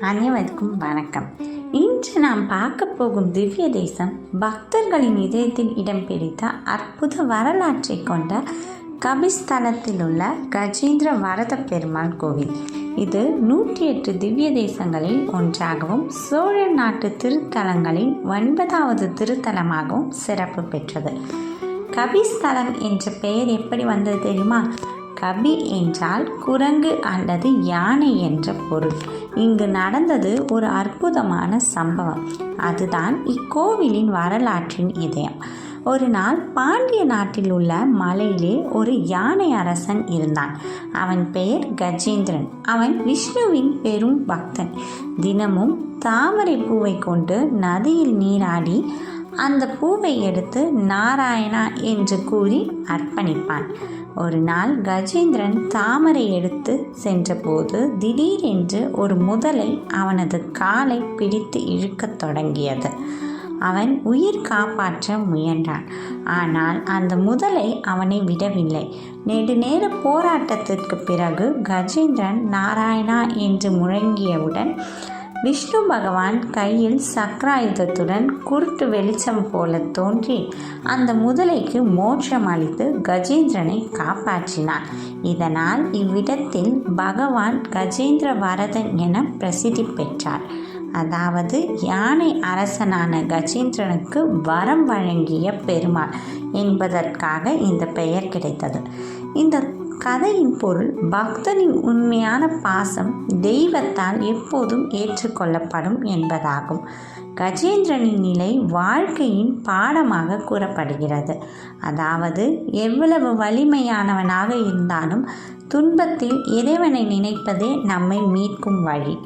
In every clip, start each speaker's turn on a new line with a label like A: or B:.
A: அனைவருக்கும் வணக்கம். இன்று நாம் பார்க்க போகும் திவ்ய தேசம் பக்தர்களின் இதயத்தில் இடம் பிடித்த அற்புத வரலாற்றை கொண்ட கபிஸ்தலத்தில் உள்ள கஜேந்திர வரத பெருமாள் கோவில். இது நூற்றி எட்டு திவ்ய தேசங்களில் ஒன்றாகவும் சோழ நாட்டு திருத்தலங்களின் ஒன்பதாவது திருத்தலமாகவும் சிறப்பு பெற்றது. கபிஸ்தலம் என்ற பெயர் எப்படி வந்தது தெரியுமா? கபி என்றால் குரங்கு அல்லது யானை என்ற பொருள். இங்கு நடந்தது ஒரு அற்புதமான சம்பவம். அதுதான் இக்கோவிலின் வரலாற்றின் இதயம். ஒரு நாள் பாண்டிய நாட்டில் உள்ள மலையிலே ஒரு யானை அரசன் இருந்தான். அவன் பெயர் கஜேந்திரன். அவன் விஷ்ணுவின் பெரும் பக்தன். தினமும் தாமரை பூவை கொண்டு நதியில் நீராடி அந்த பூவை எடுத்து நாராயணா என்று கூறி அர்ப்பணிப்பான். ஒரு நாள் கஜேந்திரன் தாமரை எடுத்து சென்றபோது திடீரென்று ஒரு முதலை அவனது காலை பிடித்து இழுக்கத் தொடங்கியது. அவன் உயிர் காப்பாற்ற முயன்றான். ஆனால் அந்த முதலை அவனை விடவில்லை. நெடுநேர போராட்டத்திற்கு பிறகு கஜேந்திரன் நாராயணா என்று முழங்கியவுடன் விஷ்ணு பகவான் கையில் சக்கராயுதத்துடன் குருட்டு வெளிச்சம் போல தோன்றி அந்த முதலைக்கு மோட்சம் அளித்து கஜேந்திரனை காப்பாற்றினார். இதனால் இவ்விடத்தில் பகவான் கஜேந்திர வரதன் என பிரசித்தி பெற்றார். அதாவது யானை அரசனான கஜேந்திரனுக்கு வரம் வழங்கிய பெருமாள் என்பதற்காக இந்த பெயர் கிடைத்தது. இந்த கதையின் பொருள் பக்தனின் உண்மையான பாசம் தெய்வத்தால் எப்போதும் ஏற்றுக்கொள்ளப்படும் என்பதாகும். கஜேந்திரனின் நிலை வாழ்க்கையின் பாடமாக கூறப்படுகிறது. அதாவது எவ்வளவு வலிமையானவனாக இருந்தாலும் துன்பத்தில் இறைவனை நினைப்பதே நம்மை மீட்கும் வழி.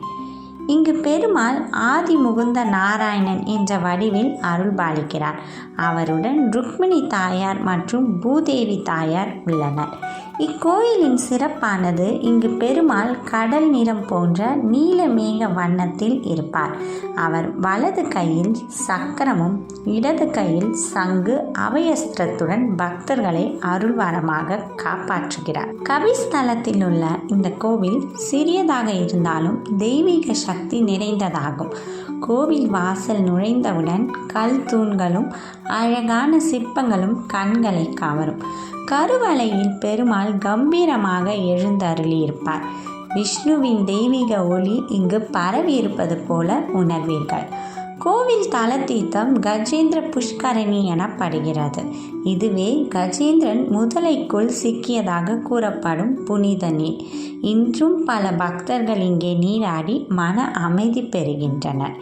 A: இங்கு பெருமாள் ஆதி முகுந்த நாராயணன் என்ற வடிவில் அருள்பாலிக்கிறார் அவருடன் ருக்மிணி தாயார் மற்றும் பூதேவி தாயார் உள்ளனர். இக்கோயிலின் சிறப்பானது இங்கு பெருமாள் கடல் நிறம் போன்ற நீலமேக வண்ணத்தில் இருப்பார். அவர் வலது கையில் சக்கரமும் இடது கையில் சங்கு அபயஸ்திரத்துடன் பக்தர்களை அருள்வாரமாக காப்பாற்றுகிறார். கவிஸ்தலத்தில் உள்ள இந்த கோவில் சிறியதாக இருந்தாலும் தெய்வீக சக்தி நிறைந்ததாகும். கோவில் வாசல் நுழைந்தவுடன் கல் தூண்களும் அழகான சிற்பங்களும் கண்களை கவரும். கருவலையில் பெருமாள் கம்பீரமாக எழுந்தருளியிருப்பார். விஷ்ணுவின் தெய்வீக ஒளி இங்கு பரவி இருப்பது போல உணர்வீர்கள். கோவில் தலத்தீர்த்தம் கஜேந்திர புஷ்கரணி எனப்படுகிறது. இதுவே கஜேந்திரன் முதலைக்குள் சிக்கியதாக கூறப்படும் புனித நீர். இன்றும் பல பக்தர்கள் இங்கே நீராடி மன அமைதி பெறுகின்றனர்.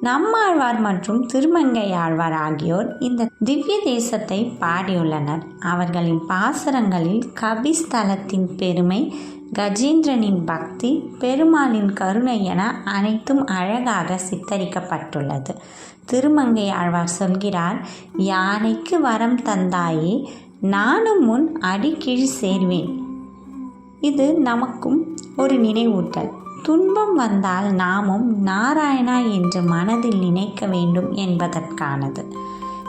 A: நம்மாழ்வார் மற்றும் திருமங்கை ஆழ்வார் ஆகியோர் இந்த திவ்ய தேசத்தை பாடியுள்ளனர். அவர்களின் பாசரங்களில் கபிஸ்தலத்தின் பெருமை கஜேந்திரனின் பக்தி பெருமாளின் கருணை என அனைத்தும் அழகாக சித்தரிக்கப்பட்டுள்ளது. திருமங்கை ஆழ்வார் சொல்கிறார் யானைக்கு வரம் தந்தாயே நானும் முன் அடிக்கீழ் சேர்வேன். இது நமக்கும் ஒரு நினைவூட்டல். துன்பம் வந்தால் நாமும் நாராயணா என்று மனதில் நினைக்க வேண்டும் என்பதற்கானது.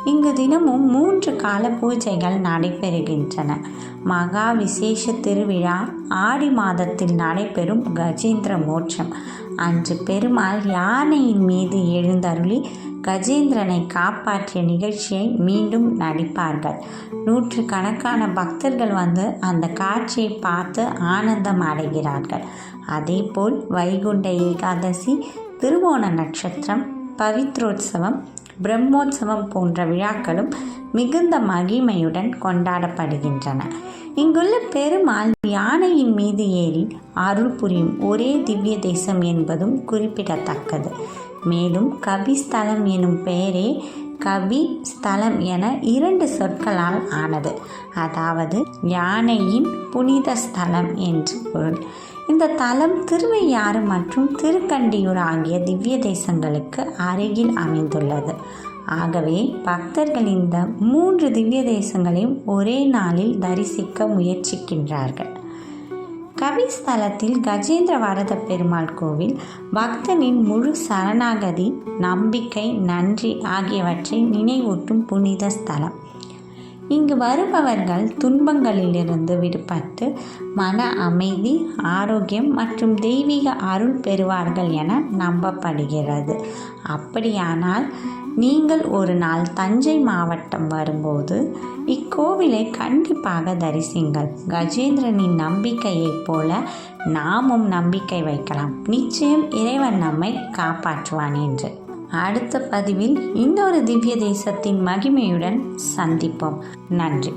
A: இங்கு தினமும் மூன்று கால பூஜைகள் நடைபெறுகின்றன. மகா விசேஷ திருவிழா ஆடி மாதத்தில் நடைபெறும் கஜேந்திர மோட்சம். அன்று பெருமாள் யானையின் மீது எழுந்தருளி கஜேந்திரனை காப்பாற்றிய நிகழ்ச்சியை மீண்டும் நடிப்பார்கள். நூற்று கணக்கான பக்தர்கள் வந்து அந்த காட்சியை பார்த்து ஆனந்தம் அடைகிறார்கள். அதேபோல் வைகுண்ட ஏகாதசி திருவோண நட்சத்திரம் பவித்ரோத்சவம் பிரம்மோற்சவம் போன்ற விழாக்களும் மிகுந்த மகிமையுடன் கொண்டாடப்படுகின்றன. இங்குள்ள பெருமாள் யானையின் மீது ஏறி அருள் புரியும் ஒரே திவ்ய தேசம் என்பதும் குறிப்பிடத்தக்கது. மேலும் கபிஸ்தலம் எனும் பெயரே கபி ஸ்தலம் என இரண்டு சொற்களால் ஆனது. அதாவது யானையின் புனித ஸ்தலம் என்று பொருள். இந்த தலம் திருவையாறு மற்றும் திருக்கண்டியூர் ஆகிய திவ்ய தேசங்களுக்கு அருகில் அமைந்துள்ளது. ஆகவே பக்தர்கள் இந்த மூன்று திவ்ய தேசங்களையும் ஒரே நாளில் தரிசிக்க முயற்சிக்கின்றார்கள். கவிஸ்தலத்தில் கஜேந்திர வரத பெருமாள் கோவில் பக்தனின் முழு சரணாகதி நம்பிக்கை நன்றி ஆகியவற்றை நினைவூட்டும் புனித ஸ்தலம். இங்கு வருபவர்கள் துன்பங்களிலிருந்து விடுபட்டு மன அமைதி ஆரோக்கியம் மற்றும் தெய்வீக அருள் பெறுவார்கள் என நம்பப்படுகிறது. அப்படியானால் நீங்கள் ஒரு நாள் தஞ்சை மாவட்டம் வரும்போது இக்கோவிலை கண்டிப்பாக தரிசிங்கள். கஜேந்திரனின் நம்பிக்கையைப் போல நாமும் நம்பிக்கை வைக்கலாம். நிச்சயம் இறைவன் நம்மை காப்பாற்றுவான் என்று. அடுத்த பதிவில் இன்னொரு திவ்ய தேசத்தின் மகிமையுடன் சந்திப்போம். நன்றி.